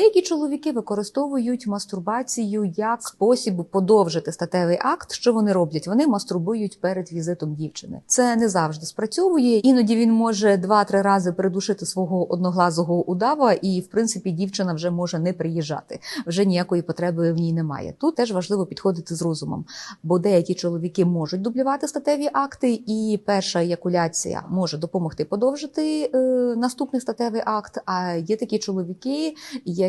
Деякі чоловіки використовують мастурбацію як спосіб подовжити статевий акт. Що вони роблять? Вони мастурбують перед візитом дівчини. Це не завжди спрацьовує. Іноді він може два-три рази придушити свого одноглазого удава, і в принципі дівчина вже може не приїжджати. Вже ніякої потреби в ній немає. Тут теж важливо підходити з розумом, бо деякі чоловіки можуть дублювати статеві акти, і перша еякуляція може допомогти подовжити е, наступний статевий акт. А є такі чоловіки,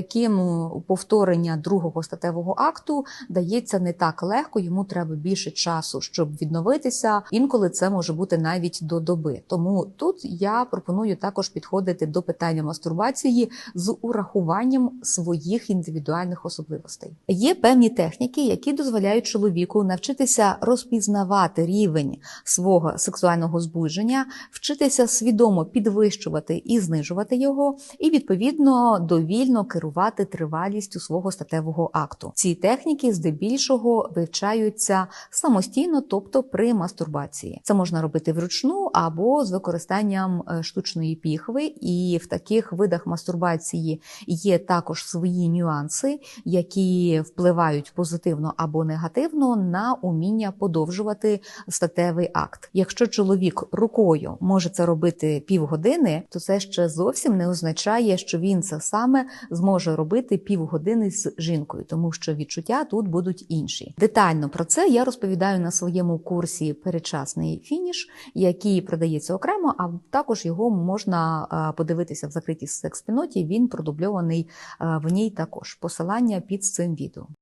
яким повторення другого статевого акту дається не так легко, йому треба більше часу, щоб відновитися. Інколи це може бути навіть до доби. Тому тут я пропоную також підходити до питання мастурбації з урахуванням своїх індивідуальних особливостей. Є певні техніки, які дозволяють чоловіку навчитися розпізнавати рівень свого сексуального збудження, вчитися свідомо підвищувати і знижувати його, і відповідно довільно керувати тривалістю свого статевого акту. Ці техніки здебільшого вивчаються самостійно, тобто при мастурбації. Це можна робити вручну або з використанням е, штучної піхви. І в таких видах мастурбації є також свої нюанси, які впливають позитивно або негативно на уміння подовжувати статевий акт. Якщо чоловік рукою може це робити півгодини, то це ще зовсім не означає, що він це саме зможе робити півгодини з жінкою, тому що відчуття тут будуть інші. Детально про це я розповідаю на своєму курсі Передчасний фініш, який продається окремо, а також його можна е, подивитися в закритій секс піноті. Він продубльований е, в ній також. Посилання під цим відео.